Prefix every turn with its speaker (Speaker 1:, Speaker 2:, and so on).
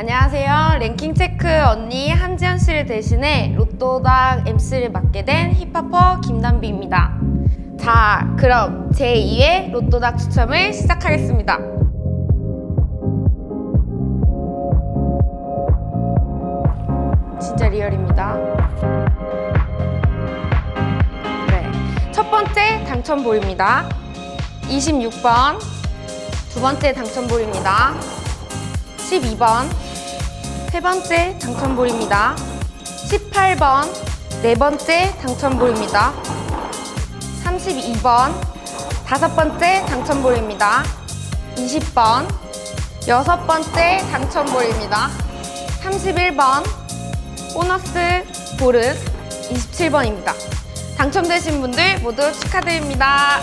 Speaker 1: 안녕하세요. 랭킹 체크 언니 한지연 씨를 대신해 로또당 MC를 맡게 된 힙합퍼 김담비입니다. 자, 그럼 제2회 로또당 추첨을 시작하겠습니다. 진짜 리얼입니다. 네. 첫 번째 당첨볼입니다. 26번. 두 번째 당첨볼입니다. 12번. 세 번째 당첨볼입니다. 18번. 네 번째 당첨볼입니다. 32번. 다섯 번째 당첨볼입니다. 20번. 여섯 번째 당첨볼입니다. 31번. 보너스 볼은 27번입니다. 당첨되신 분들 모두 축하드립니다.